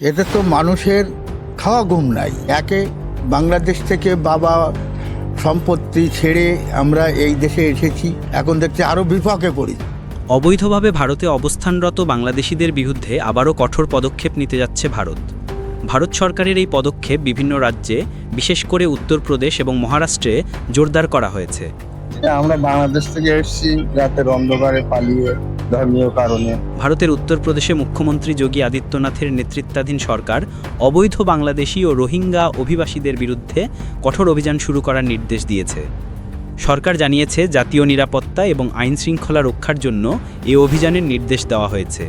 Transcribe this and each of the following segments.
এতে তো মানুষের খাওয়া ঘুম নাই। একে বাংলাদেশ থেকে বাবা সম্পত্তি ছেড়ে আমরা এই দেশে এসেছি। এখন দেখছি আরও বিপাকে পড়ি। অবৈধভাবে ভারতে অবস্থানরত বাংলাদেশিদের বিরুদ্ধে আবারও কঠোর পদক্ষেপ নিতে যাচ্ছে ভারত। ভারত সরকারের এই পদক্ষেপ বিভিন্ন রাজ্যে বিশেষ করে উত্তরপ্রদেশ এবং মহারাষ্ট্রে জোরদার করা হয়েছে। আমরা বাংলাদেশ থেকে এসেছি রাতের অন্ধকারে পালিয়ে ধর্মীয় কারণে। ভারতের উত্তরপ্রদেশে মুখ্যমন্ত্রী যোগী আদিত্যনাথের নেতৃত্বাধীন সরকার অবৈধ বাংলাদেশি ও রোহিঙ্গা অভিবাসীদের বিরুদ্ধে কঠোর অভিযান শুরু করার নির্দেশ দিয়েছে। সরকার জানিয়েছে, জাতীয় নিরাপত্তা এবং আইন শৃঙ্খলা রক্ষার জন্য এই অভিযানের নির্দেশ দেওয়া হয়েছে।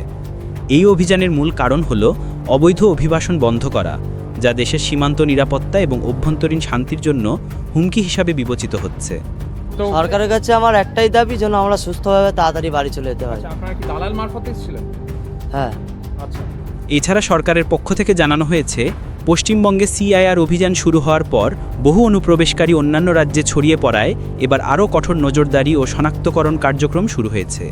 এই অভিযানের মূল কারণ হল অবৈধ অভিবাসন বন্ধ করা, যা দেশের সীমান্ত নিরাপত্তা এবং অভ্যন্তরীণ শান্তির জন্য হুমকি হিসাবে বিবেচিত হচ্ছে। সরকারের কাছে আমার একটাই দাবি যেন আমরা সুস্থভাবে তাড়াতাড়ি বাড়ি চলে যেতে পারি। আচ্ছা আপনারা কি দালাল মারফত এসেছিলেন? হ্যাঁ। আচ্ছা। এছাড়া সরকারের পক্ষ থেকে জানানো হয়েছে পশ্চিমবঙ্গে সিআইআর অভিযান শুরু হওয়ার পর বহু অনুপ্রবেশকারী অন্যান্য রাজ্যে ছড়িয়ে পড়ায় এবার আরও কঠোর নজরদারি ও শনাক্তকরণ কার্যক্রম শুরু হয়েছে।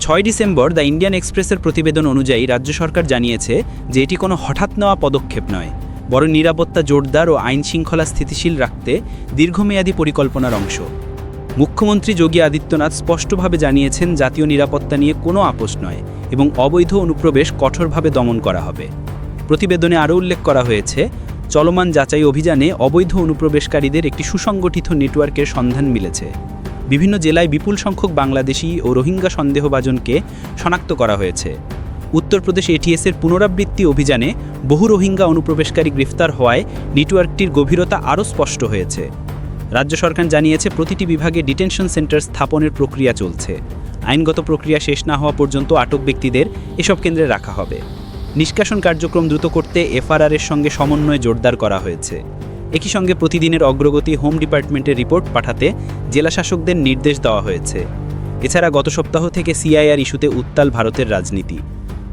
ছয় ডিসেম্বর দ্য ইন্ডিয়ান এক্সপ্রেসের প্রতিবেদন অনুযায়ী রাজ্য সরকার জানিয়েছে যে এটি কোনো হঠাৎ নেওয়া পদক্ষেপ নয় বরং নিরাপত্তা জোরদার ও আইন শৃঙ্খলা স্থিতিশীল রাখতে দীর্ঘমেয়াদী পরিকল্পনার অংশ। মুখ্যমন্ত্রী যোগী আদিত্যনাথ স্পষ্টভাবে জানিয়েছেন, জাতীয় নিরাপত্তা নিয়ে কোনো আপোষ নয় এবং অবৈধ অনুপ্রবেশ কঠোরভাবে দমন করা হবে। প্রতিবেদনে আরও উল্লেখ করা হয়েছে, চলমান যাচাই অভিযানে অবৈধ অনুপ্রবেশকারীদের একটি সুসংগঠিত নেটওয়ার্কের সন্ধান মিলেছে। বিভিন্ন জেলায় বিপুল সংখ্যক বাংলাদেশি ও রোহিঙ্গা সন্দেহভাজনকে শনাক্ত করা হয়েছে। উত্তরপ্রদেশ এটিএসের পুনরাবৃত্তি অভিযানে বহু রোহিঙ্গা অনুপ্রবেশকারী গ্রেফতার হওয়ায় নেটওয়ার্কটির গভীরতা আরও স্পষ্ট হয়েছে। রাজ্য সরকার জানিয়েছে, প্রতিটি বিভাগে ডিটেনশন সেন্টার স্থাপনের প্রক্রিয়া চলছে। আইনগত প্রক্রিয়া শেষ না হওয়া পর্যন্ত আটক ব্যক্তিদের এসব কেন্দ্রে রাখা হবে। নিষ্কাশন কার্যক্রম দ্রুত করতে এফআরআরের সঙ্গে সমন্বয় জোরদার করা হয়েছে। একই সঙ্গে প্রতিদিনের অগ্রগতি হোম ডিপার্টমেন্টের রিপোর্ট পাঠাতে জেলা শাসকদের নির্দেশ দেওয়া হয়েছে। এছাড়া গত সপ্তাহ থেকে সিআইআর ইস্যুতে উত্তাল ভারতের রাজনীতি।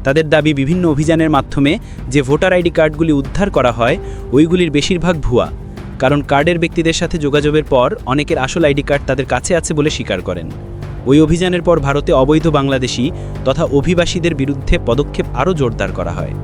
তাদের দাবি, বিভিন্ন অভিযানের মাধ্যমে যে ভোটার আইডি কার্ডগুলি উদ্ধার করা হয়, ওইগুলির বেশিরভাগ ভুয়া। কারণ কার্ডের ব্যক্তিদের সাথে যোগাযোগের পর অনেকের আসল আইডি কার্ড তাদের কাছে আছে বলে স্বীকার করেন। ওই অভিযানের পর ভারতে অবৈধ বাংলাদেশি তথা অভিবাসীদের বিরুদ্ধে পদক্ষেপ আরও জোরদার করা হয়।